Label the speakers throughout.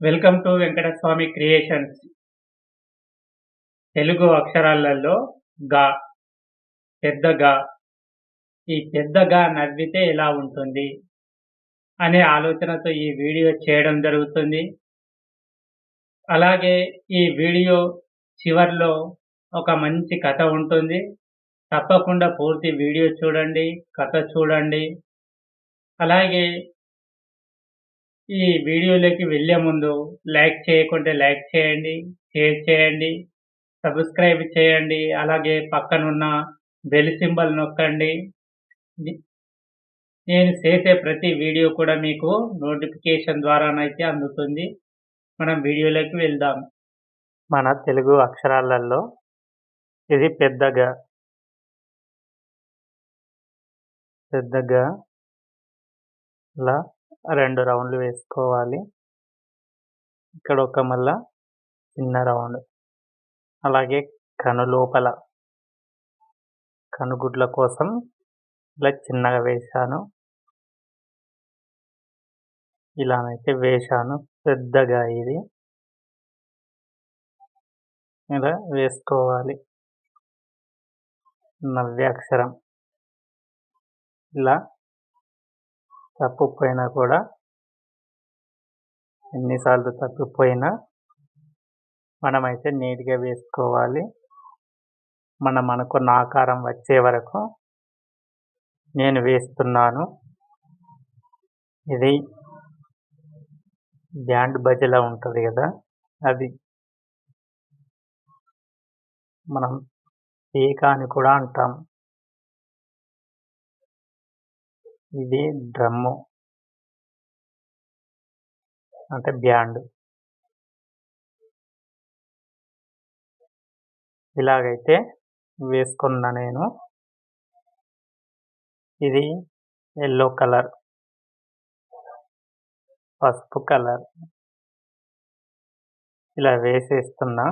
Speaker 1: Welcome to Venkataswamy creations Telugu అక్షరాలలో గా పెద్ద గా. ఈ పెద్ద గా నవ్వితే ఎలా ఉంటుంది? అనే ఆలోచనతో ఈ వీడియో చేయడం జరుగుతుంది. అలాగే ఈ వీడియో చివర్లో ఒక మంచి కథ ఉంటుంది. తప్పకుండా పూర్తి వీడియో చూడండి కథ చూడండి. అలాగే ఈ వీడియోలోకి వెళ్ళే ముందు లైక్ చేయకుంటే లైక్ చేయండి షేర్ చేయండి సబ్స్క్రైబ్ చేయండి అలాగే పక్కనున్న బెల్ సింబల్ నొక్కండి. నేను చేసే ప్రతి వీడియో కూడా మీకు నోటిఫికేషన్ ద్వారానైతే అందుతుంది. మనం వీడియోలోకి వెళ్దాం. మన తెలుగు అక్షరాలలో ఇది పెద్దగా పెద్దగా లా రెండు రౌండ్లు వేసుకోవాలి. ఇక్కడ ఒక మళ్ళా చిన్న రౌండ్. అలాగే కను లోపల. కనుగుడ్ల కోసం ఇలా చిన్నగా వేశాను. ఇలానైతే వేశాను. పెద్దగా ఇది. ఇలా వేసుకోవాలి. నవ్యాక్షరం. ఇలా తప్పిపోయినా కూడా ఎన్నిసార్లు తప్పిపోయినా మనమైతే నీట్గా వేసుకోవాలి. మనం అనుకున్న ఆకారం వచ్చే వరకు నేను వేస్తున్నాను. ఇది బ్యాండ్ బజలా ఉంటుంది కదా అది మనం పీక అని కూడా అంటాం. ఇది డ్రమ్ము. అంటే బ్యాండ్. ఇలాగైతే వేసుకున్నా నేను. ఇది ఎల్లో కలర్. పసుపు కలర్. ఇలా వేసేస్తున్నా.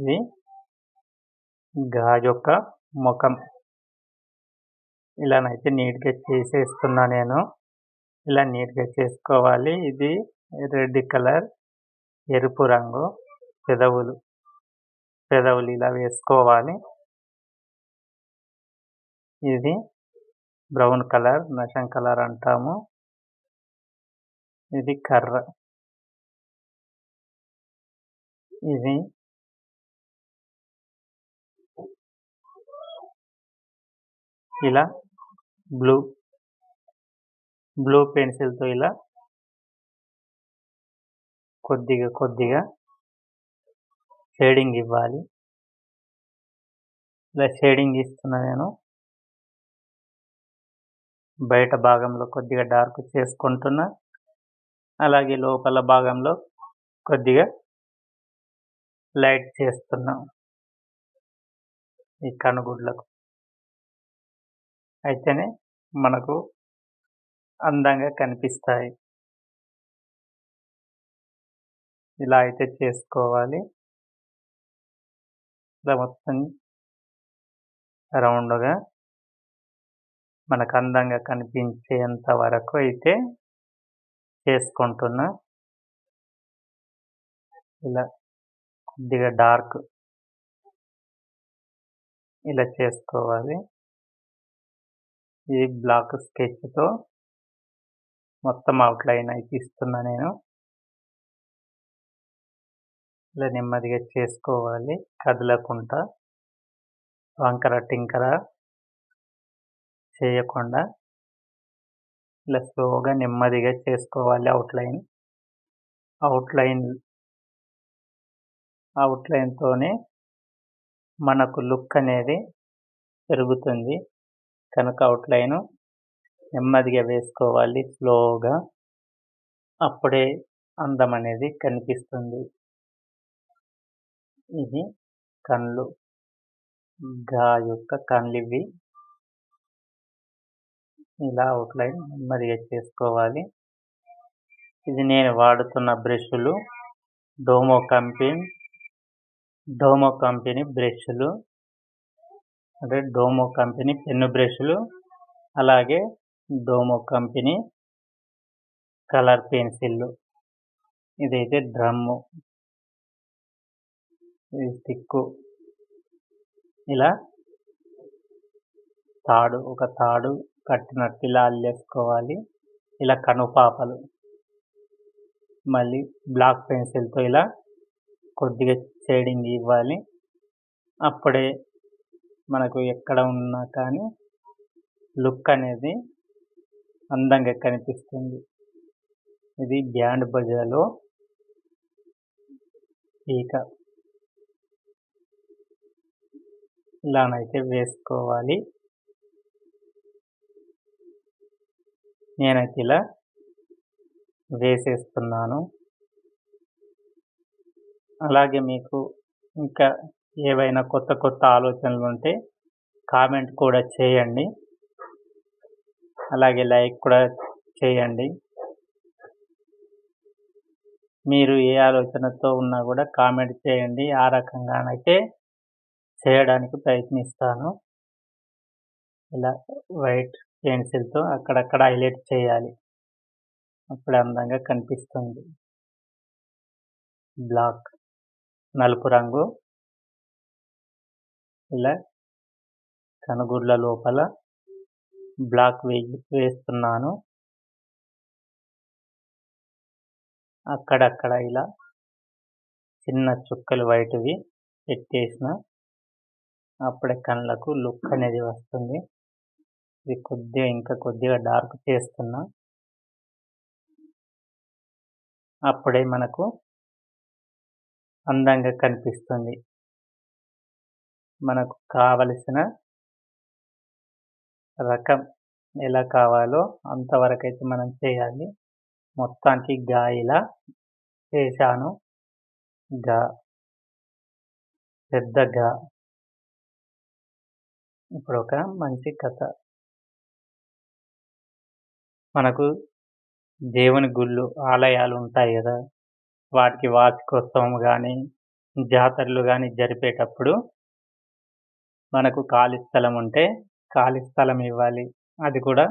Speaker 1: ఇది గాజొక్క ముఖం. ఇలానైతే నీట్గా చేసేస్తున్నా నేను. ఇలా నీట్గా చేసుకోవాలి. ఇది రెడ్ కలర్ ఎరుపు రంగు పెదవులు. పెదవులు ఇలా వేసుకోవాలి. ఇది బ్రౌన్ కలర్ నషం కలర్ అంటాము. ఇది కర్ర. ఇది ఇలా బ్లూ బ్లూ పెన్సిల్తో ఇలా కొద్దిగా కొద్దిగా షేడింగ్ ఇవ్వాలి. ఇలా షేడింగ్ ఇస్తున్నా నేను బయట భాగంలో కొద్దిగా డార్క్ చేసుకుంటున్నా. అలాగే లోపల భాగంలో కొద్దిగా లైట్ చేస్తున్నాం. ఈ కనుగుడ్లకు. అయితేనే మనకు అందంగా కనిపిస్తాయి. ఇలా అయితే చేసుకోవాలి. ఇలా మొత్తం రౌండ్గా మనకు అందంగా కనిపించేంత వరకు అయితే చేసుకుంటున్నా. ఇలా కొద్దిగా డార్క్ ఇలా చేసుకోవాలి. ఈ బ్లాక్ స్కెచ్తో మొత్తం అవుట్లైన్ అయితే ఇస్తున్నా నేను. ఇలా నెమ్మదిగా చేసుకోవాలి. కదలకుండా వంకర టింకర చేయకుండా ఇలా స్లోగా నెమ్మదిగా చేసుకోవాలి అవుట్లైన్. అవుట్లైన్ అవుట్లైన్తోనే మనకు లుక్ అనేది పెరుగుతుంది. కనుక అవుట్లైన్ నెమ్మదిగా వేసుకోవాలి. స్లోగా అప్పుడే అందం అనేది కనిపిస్తుంది. ఇది కళ్ళు గా యొక్క కళ్ళు ఇవి. ఇలా అవుట్లైన్ నెమ్మదిగా చేసుకోవాలి. ఇది నేను వాడుతున్న బ్రష్లు డోమో కంపెనీ డోమో కంపెనీ బ్రష్లు. అంటే డోమో కంపెనీ పెన్ను బ్రష్లు అలాగే డోమో కంపెనీ కలర్ పెన్సిళ్ళు ఇదైతే డ్రమ్ము. ఇది స్టిక్కు. ఇలా తాడు ఒక తాడు కట్టినట్టు ఇలా అల్లేసుకోవాలి. ఇలా కనుపాపలు. మళ్ళీ బ్లాక్ పెన్సిల్తో ఇలా కొద్దిగా షేడింగ్ ఇవ్వాలి. అప్పుడే మనకు ఎక్కడ ఉన్నా కానీ లుక్ అనేది అందంగా కనిపిస్తుంది. ఇది బ్యాండ్ బజాలో ఈక ఇలానైతే వేసుకోవాలి. నేనైతే ఇలా వేసేస్తున్నాను. అలాగే మీకు ఇంకా ఏవైనా కొత్త కొత్త ఆలోచనలు ఉంటే కామెంట్ కూడా చేయండి. అలాగే లైక్ కూడా చేయండి. మీరు ఏ ఆలోచనతో ఉన్నా కూడా కామెంట్ చేయండి. ఆ రకంగానైతే చేయడానికి ప్రయత్నిస్తాను. ఇలా వైట్ పెన్సిల్తో అక్కడక్కడ హైలైట్ చేయాలి. అప్పుడు అందంగా కనిపిస్తుంది. బ్లాక్ నలుపు రంగు. ఇలా కనుగుడ్ల లోపల బ్లాక్ వే వేస్తున్నాను. అక్కడక్కడ ఇలా చిన్న చుక్కలు వైట్వి పెట్టేసిన అప్పుడే కళ్ళకు లుక్ అనేది వస్తుంది. ఇది కొద్దిగా ఇంకా కొద్దిగా డార్క్ చేస్తున్నా అప్పుడే మనకు అందంగా కనిపిస్తుంది. మనకు కావలసిన రకం ఎలా కావాలో అంతవరకు అయితే మనం చేయాలి. మొత్తానికి గా ఇలా చేశాను. గా పెద్ద గా. ఇప్పుడు ఒక మంచి కథ. మనకు దేవుని గుళ్ళు ఆలయాలు ఉంటాయి కదా. వాటికి వార్షికోత్సవం కానీ జాతరలు కానీ జరిపేటప్పుడు మనకు ఖాళీ స్థలం ఉంటే ఖాళీ స్థలం ఇవ్వాలి. అది కూడా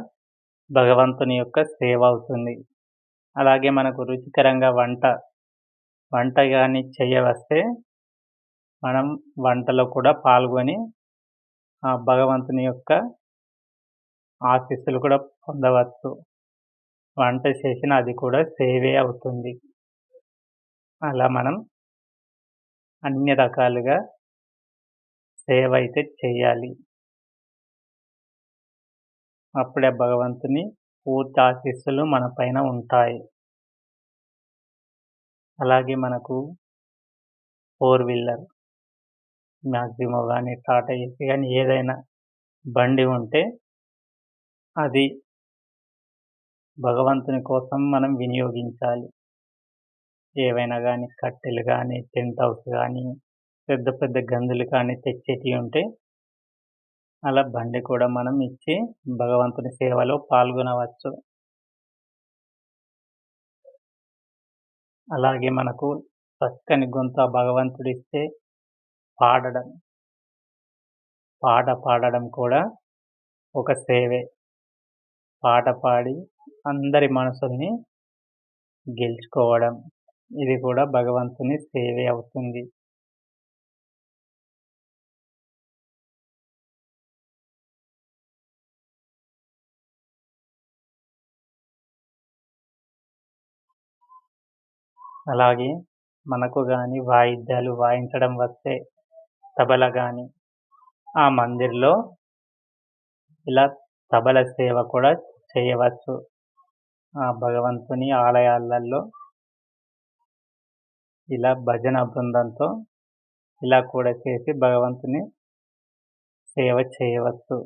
Speaker 1: భగవంతుని యొక్క సేవ అవుతుంది. అలాగే మనకు రుచికరంగా వంట వంట కానీ చేయవస్తే మనం వంటలో కూడా పాల్గొని ఆ భగవంతుని యొక్క ఆశీస్సులు కూడా పొందవచ్చు. వంట చేసిన అది కూడా సేవే అవుతుంది. అలా మనం అన్ని రకాలుగా సేవ అయితే చేయాలి. అప్పుడే భగవంతుని పూర్తి ఆశీస్సులు మన పైన ఉంటాయి. అలాగే మనకు ఫోర్ వీలర్ మ్యాక్సిమో కానీ టాటా ఏసీ కానీ ఏదైనా బండి ఉంటే అది భగవంతుని కోసం మనం వినియోగించాలి. ఏవైనా కానీ కట్టెలు కానీ టెంట్ హౌస్ కానీ పెద్ద పెద్ద గంజులు కానీ తెచ్చేటివి ఉంటే అలా బండి కూడా మనం ఇచ్చి భగవంతుని సేవలో పాల్గొనవచ్చు. అలాగే మనకు చక్కని గొంత భగవంతుడిస్తే భగవంతుడు ఇస్తే పాడడం. పాట పాడడం కూడా ఒక సేవే. పాట పాడి అందరి మనసుల్ని గెలుచుకోవడం. ఇది కూడా భగవంతుని సేవే అవుతుంది. అలాగే మనకు కానీ వాయిద్యాలు వాయించడం వస్తే తబల కానీ ఆ మందిర్లో ఇలా తబల సేవ కూడా చేయవచ్చు. ఆ భగవంతుని ఆలయాలలో ఇలా భజన బృందంతో ఇలా కూడా చేసి భగవంతుని సేవ చేయవచ్చు.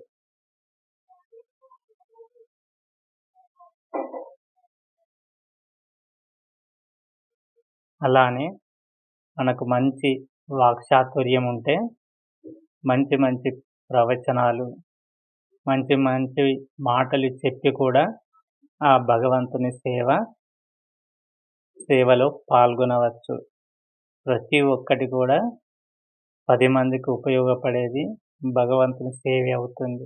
Speaker 1: అలానే మనకు మంచి వాక్చాతుర్యం ఉంటే మంచి మంచి ప్రవచనాలు మంచి మంచి మాటలు చెప్పి కూడా ఆ భగవంతుని సేవ సేవలో పాల్గొనవచ్చు. ప్రతి ఒక్కటి కూడా పది మందికి ఉపయోగపడేది భగవంతుని సేవ అవుతుంది.